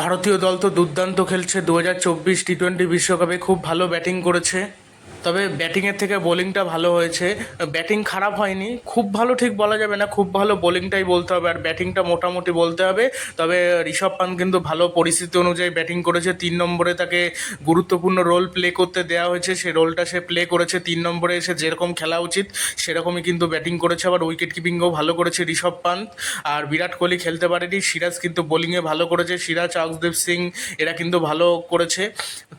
ভারতীয় দল তো দুর্দান্ত খেলছে। দু হাজার চব্বিশ টি টোয়েন্টি বিশ্বকাপে খুব ভালো ব্যাটিং করেছে। তবে ব্যাটিংয়ের থেকে বোলিংটা ভালো হয়েছে। ব্যাটিং খারাপ হয়নি। খুব ভালো ঠিক বলা যাবে না, খুব ভালো বোলিংটাই বলতে হবে। আর ব্যাটিংটা মোটামুটি বলতে হবে। তবে ঋষভ পান্ত কিন্তু ভালো পরিস্থিতি অনুযায়ী ব্যাটিং করেছে। তিন নম্বরে তাকে গুরুত্বপূর্ণ রোল প্লে করতে দেওয়া হয়েছে। সে রোলটা সে প্লে করেছে। তিন নম্বরে এসে যেরকম খেলা উচিত, সেরকমই কিন্তু ব্যাটিং করেছে। আবার উইকেট কিপিংও ভালো করেছে ঋষভ পান্ত। আর বিরাট কোহলি খেলতে পারেনি। সিরাজ কিন্তু বোলিংয়ে ভালো করেছে। সিরাজ আকসদীপ সিং এরা কিন্তু ভালো করেছে।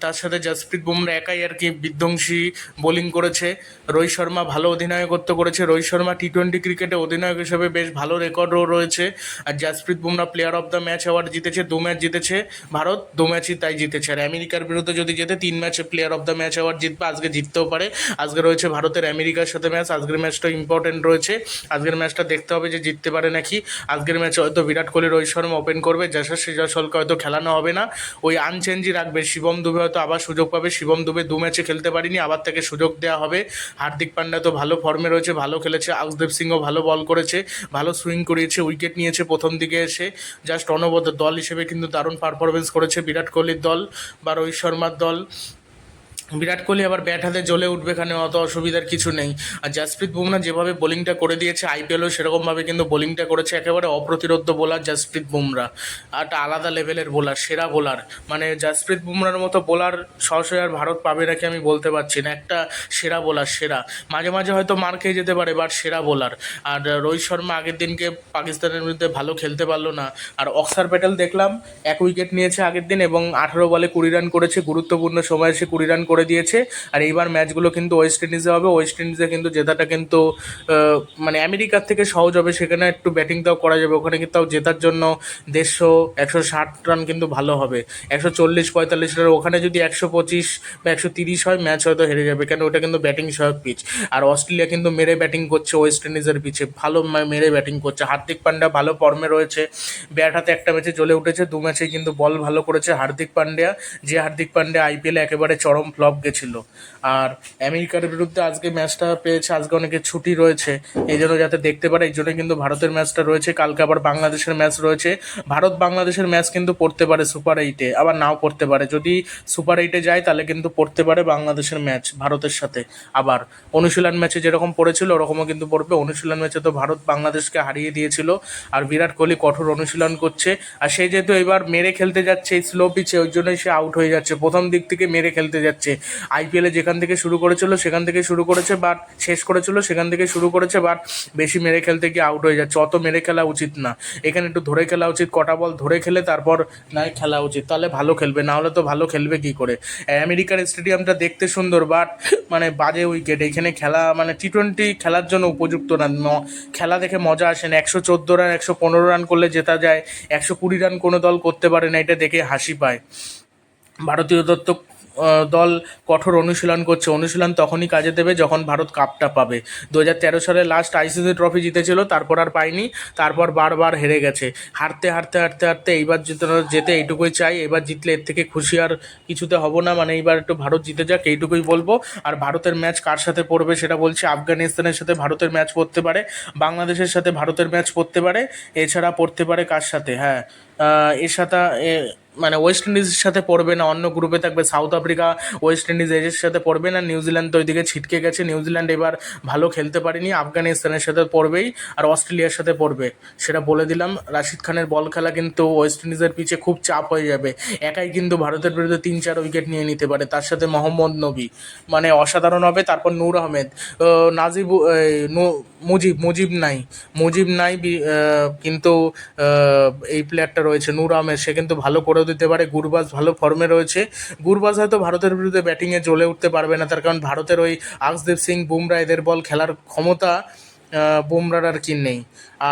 তার সাথে জসপ্রীত বুমরা একাই আর কি বিধ্বংসী বোলিং করেছে। রোহিত শর্মা ভালো অধিনায়কত্ব করেছে। রোহিত শর্মা টি টোয়েন্টি ক্রিকেটে অধিনায়ক হিসেবে বেশ ভালো রেকর্ডও রয়েছে। আর Jasprit Bumrah player of the match award জিতেছে, দু ম্যাচ জিতেছে। ভারত দু ম্যাচই তাই জিতেছে। আর আমেরিকার বিরুদ্ধে যদি জেতে, তিন ম্যাচে player of the match award জিতবে, আজকে জিততেও পারে। আজকে রয়েছে ভারতের আমেরিকার সাথে ম্যাচ, আজকের ম্যাচটা ইম্পর্টেন্ট রয়েছে। আজকের ম্যাচটা দেখতে হবে যে জিততে পারে নাকি। আজকের ম্যাচে হয়তো বিরাট কোহলি, রোহিত শর্মা ওপেন করবে। যশস্বী জয়সলকে হয়তো খেলানো হবে না। ওই আনচেঞ্জই রাখবে। শিবম দুবে হয়তো আবার সুযোগ পাবে। শিবম দুবে দু ম্যাচে খেলতে পারিনি, আবার তাকে সুযোগ দেওয়া হবে। হার্দিক পান্ডা তো ভালো ফর্মে রয়েছে, ভালো খেলেছে আকদেব সিংও ভালো বল করেছে, ভালো সুইং করিয়েছে উইকেট নিয়েছে, প্রথম দিকে এসে জাস্ট অনবদ্য দল হিসেবে কিন্তু দারুণ পারফরমেন্স করেছে বিরাট কোহলির দল বা রোহিত শর্মার দল। বিরাট কোহলি আবার ব্যাট হাতে জ্বলে উঠবে এখানে, অত অসুবিধার কিছু নেই। আর জাসপ্রীত বুমরা যেভাবে বোলিংটা করে দিয়েছে আইপিএলও সেরকমভাবে কিন্তু বোলিংটা করেছে, একেবারে অপ্রতিরোধ বোলার জাসপ্রীত বুমরা। একটা আলাদা লেভেলের বোলার সেরা বোলার মানে জাসপ্রীত বুমরার মতো বোলার সরাসরি আর ভারত পাবে নাকি আমি বলতে পারছি না। একটা সেরা বোলার সেরা। মাঝে মাঝে হয়তো মার খেয়ে যেতে পারে বাট সেরা বোলার আর রোহিত শর্মা আগের দিনকে পাকিস্তানের বিরুদ্ধে ভালো খেলতে পারল না। আর অক্সার প্যাটেল দেখলাম, এক উইকেট নিয়েছে আগের দিন এবং আঠারো বলে কুড়ি রান করেছে, গুরুত্বপূর্ণ সময় সে কুড়ি রান করে দিয়েছে। আর এইবার ম্যাচগুলো কিন্তু ওয়েস্ট ইন্ডিজে হবে। ওয়েস্ট ইন্ডিজে কিন্তু জেতাটা কিন্তু মানে আমেরিকার থেকে সহজ হবে। সেখানে একটু ব্যাটিংটাও করা যাবে। ওখানে কিন্তু তাও জেতার জন্য দেড়শো, একশো ষাট রান কিন্তু ভালো হবে। একশো চল্লিশ, পঁয়তাল্লিশ রান ওখানে যদি একশো পঁচিশ বা একশো তিরিশ হয় ম্যাচ হয়তো হেরে যাবে। কেন? ওটা কিন্তু ব্যাটিং সহায়ক পিচ আর অস্ট্রেলিয়া কিন্তু মেরে ব্যাটিং করছে ওয়েস্ট ইন্ডিজের পিচে ভালো মেরে ব্যাটিং করছে। হার্দিক পান্ডা ভালো ফর্মে রয়েছে। ব্যাট হাতে একটা ম্যাচে জ্বলে উঠেছে। দু ম্যাচে কিন্তু বল ভালো করেছে হার্দিক পান্ডিয়া। যে হার্দিক পান্ডিয়া আইপিএলে একেবারে চরম ফ্লপ গেছিল। আর আমেরিকার বিরুদ্ধে আজকে ম্যাচটা পেয়েছে, আজকে অনেকে ছুটি রয়েছে, এই জন্য যাতে দেখতে পারে, এই জন্য কিন্তু ভারতের ম্যাচটা রয়েছে। কালকে আবার বাংলাদেশের ম্যাচ রয়েছে। ভারত বাংলাদেশের ম্যাচ কিন্তু পড়তে পারে সুপার এইটে আবার নাও পড়তে পারে। যদি সুপার এইটে যায়, তাহলে কিন্তু পড়তে পারে বাংলাদেশের ম্যাচ ভারতের সাথে। আবার অনুশীলন ম্যাচে যেরকম পড়েছিল, ওরকমও কিন্তু পড়বে। অনুশীলন ম্যাচে তো ভারত বাংলাদেশকে হারিয়ে দিয়েছিল। আর বিরাট কোহলি কঠোর অনুশীলন করছে। আর সে যেহেতু এবার মেরে খেলতে যাচ্ছে, এই স্লো পিচে ওই জন্যই সে আউট হয়ে যাচ্ছে। প্রথম দিক থেকে মেরে খেলতে যাচ্ছে। আইপিএলে যেখান থেকে শুরু করেছিল সেখান থেকে শুরু করেছে বাট শেষ করেছিল সেখান থেকে শুরু করেছে বাট বেশি মেরে খেলতে গিয়ে আউট হয়ে যাচ্ছে। অত মেরে খেলা উচিত না। এখানে একটু ধরে খেলা উচিত, কটা বল ধরে খেলে তারপর নয় খেলা উচিত। তাহলে ভালো খেলবে, না হলে তো ভালো খেলবে কি করে? আমেরিকার স্টেডিয়ামটা দেখতে সুন্দর বাট মানে বাজে উইকেট এখানে খেলা মানে টি টোয়েন্টি খেলার জন্য উপযুক্ত না। খেলা দেখে মজা আসে না। একশো চোদ্দ রান একশো পনেরো রান করলে জেতা যায়। একশো কুড়ি রান কোনো দল করতে পারে না, এটা দেখে হাসি পায়। ভারতীয় দত্ত দল কঠোর অনুশীলন করছে। অনুশীলন তখনই কাজে দেবে যখন ভারত কাপটা পাবে। দু হাজার তেরো সালে লাস্ট আইসিসি ট্রফি জিতেছিল, তারপর আর পায়নি, তারপর বারবার হেরে গেছে। হারতে হারতে হারতে হারতে এইবার যেতে এইটুকুই চাই। এবার জিতলে এর থেকে খুশি আর কিছুতে হব না মানে এইবার একটু ভারত জিতে যাক, এইটুকুই বলব। আর ভারতের ম্যাচ কার সাথে পড়বে সেটা বলছি, আফগানিস্তানের সাথে ভারতের ম্যাচ পড়তে পারে, বাংলাদেশের সাথে ভারতের ম্যাচ পড়তে পারে, এছাড়া পড়তে পারে কার সাথে? হ্যাঁ এর সাথে মানে ওয়েস্ট ইন্ডিজের সাথে পড়বে না অন্য গ্রুপে থাকবে সাউথ আফ্রিকা ওয়েস্ট ইন্ডিজ এজের সাথে পড়বে না নিউজিল্যান্ড তো ওইদিকে ছিটকে গেছে নিউজিল্যান্ড এবার ভালো খেলতে পারেনি আফগানিস্তানের সাথে পড়বেই আর অস্ট্রেলিয়ার সাথে পড়বে। সেটা বলে দিলাম রাশিদ খানের বল খেলা কিন্তু ওয়েস্ট ইন্ডিজের পিছে খুব চাপ হয়ে যাবে। একাই কিন্তু ভারতের বিরুদ্ধে তিন চার উইকেট নিয়ে নিতে পারে তার সাথে মোহাম্মদ নবী। মানে অসাধারণ হবে তারপর নূর আহমেদ। আহ, নাজিব মুজিব মুজিব নাই মুজিব নাই কিন্তু এই প্লেয়ারটা রয়েছে নূর আহমেদ সে কিন্তু ভালো করেও দিতে পারে। গুরবাজ ভালো ফর্মে রয়েছে। গুরবাজ হয়তো ভারতের বিরুদ্ধে ব্যাটিংয়ে জ্বলে উঠতে পারবে না, তার কারণ ভারতের ওই আকসদীপ সিং, বুমরা, এদের বল খেলার ক্ষমতা বুমরার আর কি নেই।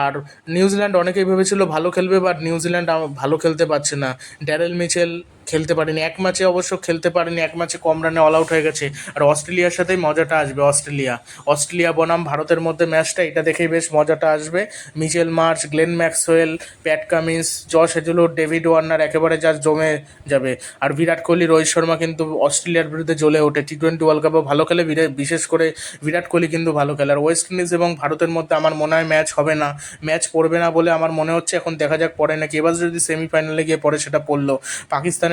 আর নিউজিল্যান্ড অনেকেই ভেবেছিল ভালো খেলবে বাট নিউজিল্যান্ড ভালো খেলতে পারছে না। ড্যারেল মিচেল খেলতে পারেনি। এক ম্যাচে অবশ্য খেলতে পারেনি, এক ম্যাচে কম রানে অল আউট হয়ে গেছে। আর অস্ট্রেলিয়ার সাথেই মজাটা আসবে, অস্ট্রেলিয়া। অস্ট্রেলিয়া বনাম, ভারতের মধ্যে ম্যাচটা এটা দেখেই বেশ মজাটা আসবে। Mitchell Marsh, Glenn Maxwell, Pat Cummins, Josh Hazlewood David Warner একেবারে যা জমে যাবে। আর বিরাট কোহলি, রোহিত শর্মা কিন্তু অস্ট্রেলিয়ার বিরুদ্ধে জ্বলে ওঠে। টি টোয়েন্টি ওয়ার্ল্ড কাপও ভালো খেলে বিশেষ করে বিরাট কোহলি কিন্তু ভালো খেলে। আর ওয়েস্ট ইন্ডিজ এবং ভারতের মধ্যে আমার মনে হয় ম্যাচ হবে না। ম্যাচ পড়বে না বলে আমার মনে হচ্ছে, এখন দেখা যাক পড়ে নাকি। এবার যদি সেমিফাইনালে গিয়ে পড়ে, সেটা পড়ল।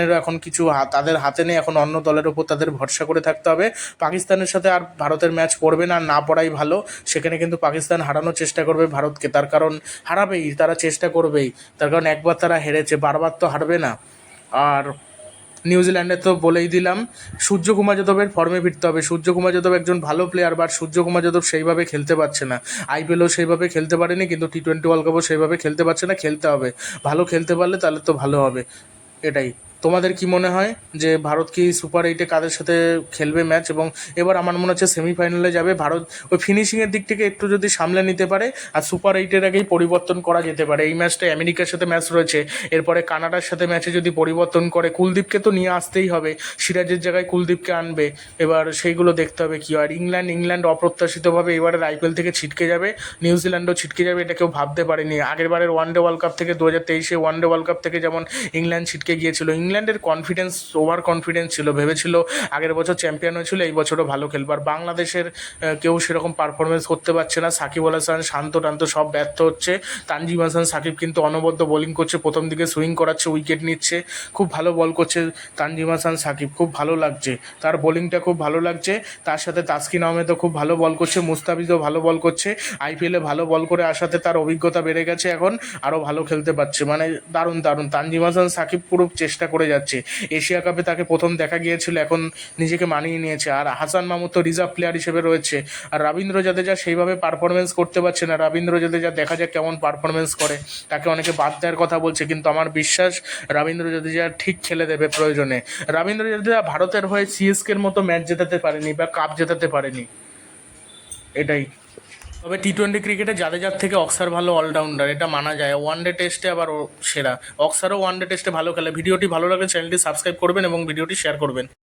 পাকিস্তানেরও এখন কিছু তাদের হাতে নেই, এখন অন্য দলের ওপর তাদের ভরসা করে থাকতে হবে। পাকিস্তানের সাথে আর ভারতের ম্যাচ পড়বে না না পড়াই ভালো। সেখানে কিন্তু পাকিস্তান হারানোর চেষ্টা করবে ভারতকে। তার কারণ হারাবেই, তারা চেষ্টা করবেই। তার কারণ একবার তারা হেরেছে, বারবার তো হারবে না। আর নিউজিল্যান্ডে তো বলেই দিলাম, সূর্যকুমার যাদবের ফর্মে ফিরতে হবে। সূর্যকুমার যাদব একজন ভালো প্লেয়ার বাট সূর্যকুমার যাদব সেইভাবে খেলতে পারছে না। আইপিএলও সেইভাবে খেলতে পারেনি, কিন্তু টি টোয়েন্টি ওয়ার্ল্ড কাপও সেইভাবে খেলতে পারছে না, খেলতে হবে। ভালো খেলতে পারলে তাহলে তো ভালো হবে। এটাই। তোমাদের কি মনে হয় যে ভারত কি সুপার এইটে কাদের সাথে খেলবে ম্যাচ এবং এবার আমার মনে হচ্ছে সেমিফাইনালে যাবে ভারত। ওই ফিনিশিংয়ের দিক থেকে একটু যদি সামলে নিতে পারে, আর সুপার এইটের আগেই পরিবর্তন করা যেতে পারে। এই ম্যাচটা আমেরিকার সাথে ম্যাচ রয়েছে। এরপরে কানাডার সাথে ম্যাচে যদি পরিবর্তন করে, কুলদীপকে তো নিয়ে আসতেই হবে। সিরাজের জায়গায় কুলদীপকে আনবে। এবার সেইগুলো দেখতে হবে কি আর ইংল্যান্ড ইংল্যান্ড অপ্রত্যাশিতভাবে এবারের আইপিএল থেকে ছিটকে যাবে। নিউজিল্যান্ডও ছিটকে যাবে, এটা কেউ ভাবতে পারেনি। আগের বারের ওয়ানডে ওয়ার্ল্ড কাপ থেকে, দু হাজার তেইশে ওয়ানডে ওয়ার্ল্ড কাপ থেকে যেমন ইংল্যান্ড ছিটকে গিয়েছিল ইংল্যান্ডের কনফিডেন্স ওভার কনফিডেন্স ছিল, ভেবেছিল আগের বছর চ্যাম্পিয়ন হয়েছিল, এই বছরও ভালো খেলবার। বাংলাদেশের কেউ সেরকম পারফরমেন্স করতে পারছে না। সাকিব আল হাসান শান্ত টান্ত সব ব্যর্থ হচ্ছে। তানজিম হাসান, সাকিব কিন্তু অনবদ্য বোলিং করছে, প্রথম দিকে সুইং করাচ্ছে উইকেট নিচ্ছে, খুব ভালো বল করছে তানজিম হাসান, সাকিব, খুব ভালো লাগছে। তার বোলিংটা খুব ভালো লাগছে। তার সাথে তাসকিন আহমেদও খুব ভালো বল করছে, মুস্তাফিজও ভালো বল করছে। আইপিএলে ভালো বল করে আসাতে তার অভিজ্ঞতা বেড়ে গেছে এখন আরও ভালো খেলতে পারছে। মানে দারুণ দারুণ। তানজিম হাসান, সাকিব পুরো চেষ্টা করে যাচ্ছে। এশিয়া কাপে তাকে প্রথম দেখা গিয়েছিল, এখন নিজেকে মানিয়ে নিয়েছে। আর হাসান মাহমুদ তো রিজার্ভ প্লেয়ার হিসেবে রয়েছে। আর রবীন্দ্র জাদেজা সেইভাবে পারফরমেন্স করতে পারছে না। রবীন্দ্র জাদেজা দেখা যাক কেমন পারফরমেন্স করে। তাকে অনেকে বাদ দেওয়ার কথা বলছে, কিন্তু আমার বিশ্বাস রবীন্দ্র জাদেজা ঠিক খেলে দেবে প্রয়োজনে। রবীন্দ্র জাদেজা ভারতের হয়ে সিএসকের মতো ম্যাচ জেতাতে পারেনি বা কাপ জেতাতে পারেনি। এটাই। তবে টি টোয়েন্টি ক্রিকেটে জাদেজার থেকে অক্সার ভালো অলরাউন্ডার এটা মানা যায়। ওয়ান ডে টেস্টে আবার সেরা। অক্সারও ওয়ান ডে টেস্টে ভালো খেলে। ভিডিওটি ভালো লাগলে চ্যানেলটি সাবস্ক্রাইব করবেন এবং ভিডিওটি শেয়ার করবেন।